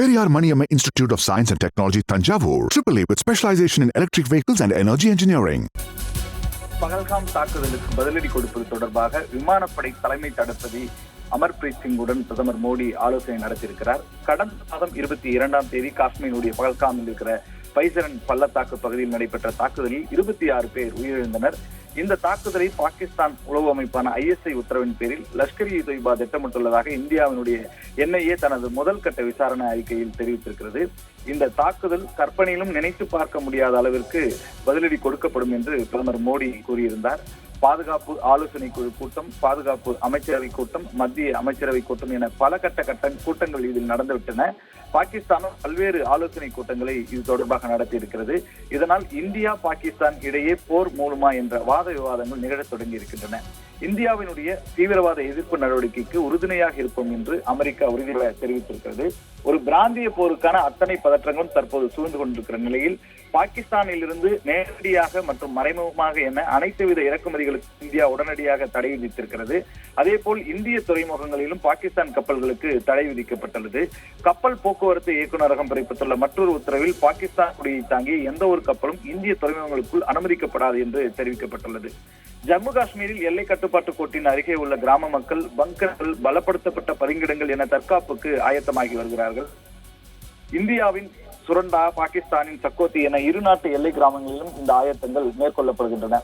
Periyar Maniammai institute of science and technology Thanjavur triple A with specialization in electric vehicles and energy engineering Pahalgam தாக்குதலுக்கு பதிலடி கொடுப்பது தொடர்பாக விமானப்படை தலைமை தடுப்பதி அமர்பிரீத் சிங்குடன் பிரதமர் மோடி ஆலோசனை நடத்தியிருக்கிறார். கடந்த மாதம் இருபத்தி இரண்டாம் தேதி காஷ்மீருடைய பகல்காமில் இருக்கிற பைசரன் பள்ளத்தாக்கு பகுதியில் நடைபெற்ற தாக்குதலில் இருபத்தி ஆறு பேர் உயிரிழந்தனர். இந்த தாக்குதலை பாகிஸ்தான் உளவு அமைப்பான ஐஎஸ்ஐ உத்தரவின் பேரில் லஷ்கர் இ தொய்பா திட்டமிட்டுள்ளதாக இந்தியாவினுடைய என்ஐஏ தனது முதல் கட்ட விசாரணை அறிக்கையில் தெரிவித்திருக்கிறது. இந்த தாக்குதல் கற்பனையிலும் நினைத்து பார்க்க முடியாத அளவிற்கு பதிலடி கொடுக்கப்படும் என்று பிரதமர் மோடி கூறியிருந்தார். பாதுகாப்பு ஆலோசனை குழு கூட்டம் பாதுகாப்பு அமைச்சரவை கூட்டம் மத்திய அமைச்சரவை கூட்டம் என பல கட்ட கட்ட கூட்டங்கள் இதில் நடந்துவிட்டன. பாகிஸ்தானும் பல்வேறு ஆலோசனை கூட்டங்களை இது தொடர்பாக நடத்தி இருக்கிறது இதனால் இந்தியா பாகிஸ்தான் இடையே போர் மூலமா என்ற வாத விவாதங்கள் நிகழத் தொடங்கி இருக்கின்றன இந்தியாவினுடைய தீவிரவாத எதிர்ப்பு நடவடிக்கைக்கு உறுதுணையாக இருப்போம் என்று அமெரிக்கா உறுதியாக தெரிவித்திருக்கிறது. ஒரு பிராந்திய போருக்கான அத்தனை பதற்றங்களும் தற்போது சூழ்ந்து கொண்டிருக்கிற நிலையில் பாகிஸ்தானில் இருந்து நேரடியாக மற்றும் மறைமுகமாக என அனைத்து வித இறக்குமதிகளுக்கு இந்தியா உடனடியாக தடை விதித்திருக்கிறது. அதே போல் இந்திய துறைமுகங்களிலும் பாகிஸ்தான் கப்பல்களுக்கு தடை விதிக்கப்பட்டுள்ளது. கப்பல் போக்குவரத்து இயக்குநரகம் பிறப்பித்துள்ள மற்றொரு உத்தரவில் பாகிஸ்தான் குடியை தாங்கி எந்த ஒரு கப்பலும் இந்திய துறைமுகங்களுக்குள் அனுமதிக்கப்படாது என்று தெரிவிக்கப்பட்டுள்ளது. ஜம்மு காஷ்மீரில் எல்லை கட்டுப்பாட்டு கோட்டின் அருகே உள்ள கிராம மக்கள் பங்கர்கள் பலப்படுத்தப்பட்ட பரிங்கிடங்கள் என தற்காப்புக்கு ஆயத்தமாகி வருகிறார்கள். இந்தியாவின் சுரண்டா பாகிஸ்தானின் சக்கோத்தி என இரு நாட்டு எல்லை கிராமங்களிலும் இந்த ஆயத்தங்கள் மேற்கொள்ளப்படுகின்றன.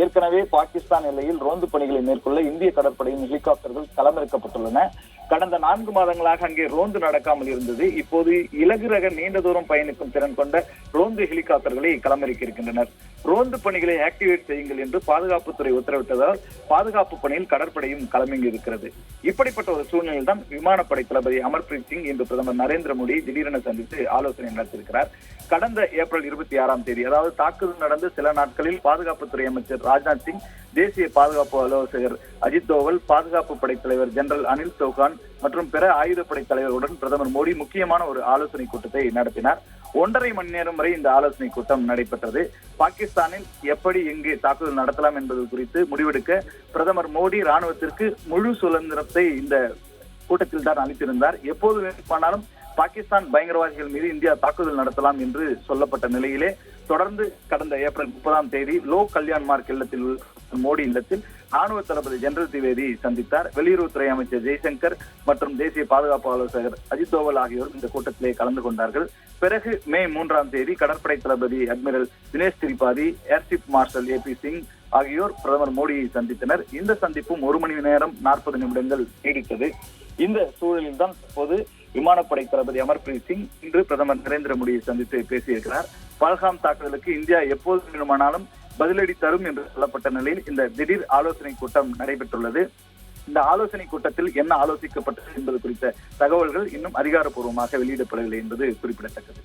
ஏற்கனவே பாகிஸ்தான் எல்லையில் ரோந்து பணிகளை மேற்கொள்ள இந்திய கடற்படையின் ஹெலிகாப்டர்கள் களமிறக்கப்பட்டுள்ளன. கடந்த நான்கு மாதங்களாக அங்கே ரோந்து நடக்காமல் இருந்தது. இப்போது இலகு ரக நீண்ட தூரம் பயணிக்கும் திறன் கொண்ட ரோந்து ஹெலிகாப்டர்களை களமிறக்கி இருக்கின்றனர். ரோந்து பணிகளை ஆக்டிவேட் செய்யுங்கள் என்று பாதுகாப்புத்துறை உத்தரவிட்டதால் பாதுகாப்பு பணியில் கடற்படையும் களமிங்கி இருக்கிறது. இப்படிப்பட்ட ஒரு சூழ்நிலையில் தான் விமானப்படை தளபதி அமர்பிரீத் சிங் இன்று பிரதமர் நரேந்திர மோடி திடீரென சந்தித்து ஆலோசனை நடத்தியிருக்கிறார். கடந்த ஏப்ரல் இருபத்தி ஆறாம் தேதி அதாவது தாக்குதல் நடந்து சில நாட்களில் பாதுகாப்புத்துறை அமைச்சர் ராஜ்நாத் சிங் தேசிய பாதுகாப்பு ஆலோசகர் அஜித் தோவல் பாதுகாப்பு படைத்தலைவர் ஜெனரல் அனில் சௌகான் மற்றும் பிற ஆயுதப்படை தலைவருடன் பிரதமர் மோடி முக்கியமான ஒரு ஆலோசனை கூட்டத்தை நடத்தினார். ஒன்றரை மணி நேரம் வரை இந்த ஆலோசனை கூட்டம் நடைபெற்றது. பாகிஸ்தானில் எப்படி எங்கே தாக்குதல் நடத்தலாம் என்பது குறித்து முடிவெடுக்க பிரதமர் மோடி ராணுவத்திற்கு முழு சுதந்திரத்தை இந்த கூட்டத்தில் தான் அளித்திருந்தார். எப்போது வேண்டுமானாலும் பாகிஸ்தான் பயங்கரவாதிகள் மீது இந்தியா தாக்குதல் நடத்தலாம் என்று சொல்லப்பட்ட நிலையிலே தொடர்ந்து கடந்த ஏப்ரல் முப்பதாம் தேதி லோ கல்யாண் மார்க் இல்லத்தில் மோடி இல்லத்தில் ராணுவ தளபதி ஜெனரல் திவேதி சந்தித்தார். வெளியுறவுத்துறை அமைச்சர் ஜெய்சங்கர் மற்றும் தேசிய பாதுகாப்பு ஆலோசகர் அஜித் தோவல் ஆகியோரும் இந்த கூட்டத்திலே கலந்து கொண்டார்கள். பிறகு மே மூன்றாம் தேதி கடற்படை தளபதி admiral Dinesh Tripathi air chief marshal A P Singh ஆகியோர் பிரதமர் மோடியை சந்தித்தனர். இந்த சந்திப்பும் ஒரு மணி நேரம் நாற்பது நிமிடங்கள் நீடித்தது. இந்த சூழலில் தான் தற்போது விமானப்படை தளபதி அமர்பிரீத் சிங் இன்று பிரதமர் நரேந்திர மோடியை சந்தித்து பேசியிருக்கிறார். பல்காம் தாக்குதலுக்கு இந்தியா எப்போது வேண்டுமானாலும் பதிலடி தரும் என்று சொல்லப்பட்ட நிலையில் இந்த திடீர் ஆலோசனை கூட்டம் நடைபெற்றுள்ளது. இந்த ஆலோசனை கூட்டத்தில் என்ன ஆலோசிக்கப்பட்டது என்பது குறித்த தகவல்கள் இன்னும் அதிகாரப்பூர்வமாக வெளியிடப்படவில்லை என்பது குறிப்பிடத்தக்கது.